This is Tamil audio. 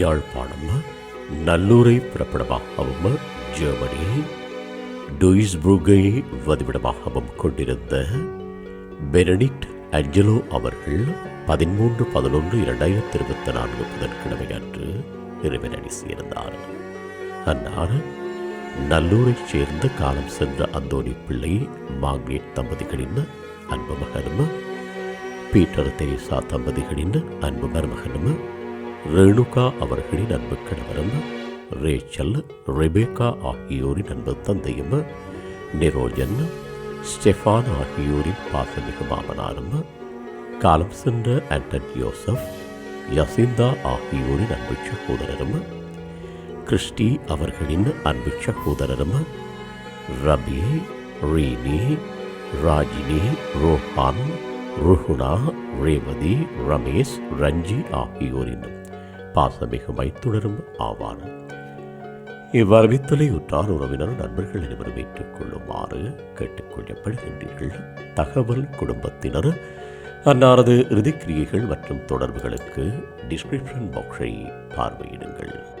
யாழ்ப்பாணம் நல்லூரை புறப்படமாகவும் ஜெர்மனி டூயிஸ்புருகை வதிவிடமாகவும் கொண்டிருந்த பெனடிக்ட் அஞ்சலோ அவர்கள் பதிமூன்று பதினொன்று இரண்டாயிரத்தி இருபத்தி நான்கு புதன்கிழமை அன்று இறைவனடி சேர்ந்தார். அன்னார் நல்லூரைச் சேர்ந்த காலம் சென்ற அந்தோனி பிள்ளை மார்க்ரேட் தம்பதிகளின் அன்பு மகனும் பீட்டர் தெரேசா தம்பதிகளின் அன்பு மருமகனும் ரேணுகா அவர்களின் அன்பு கணவரும் ரேச்சல் ரெபேக்கா ஆகியோரின் அன்பு தந்தையும் நிரோஜன் ஸ்டெஃபான் ஆகியோரின் பாசமிகு மாமனாரும் காலம் சென்ற ஆண்டன் யோசப் யசிந்தா ஆகியோரின் அன்பு சகோதரரும் கிறிஸ்டி அவர்களின் அன்பு சகோதரரும் ரபி ரீனி ராஜினி ரோஹான் ருஹுனா ரேவதி ரமேஷ் ரஞ்சி ஆகியோரின் பாசமிகு மைத்துடரும் ஆவார். இவ்வரவித்தலை உற்றார் உறவினர் நண்பர்கள் அனைவரும் ஏற்றுக்கொள்ளுமாறு கேட்டுக்கொள்ளப்படுகின்றீர்கள். தகவல் குடும்பத்தினர் அன்னாரது இறுதிக்கிரியைகள் மற்றும் தொடர்புகளுக்கு டிஸ்கிரிப்ஷன் பாக்ஸை பார்வையிடுங்கள்.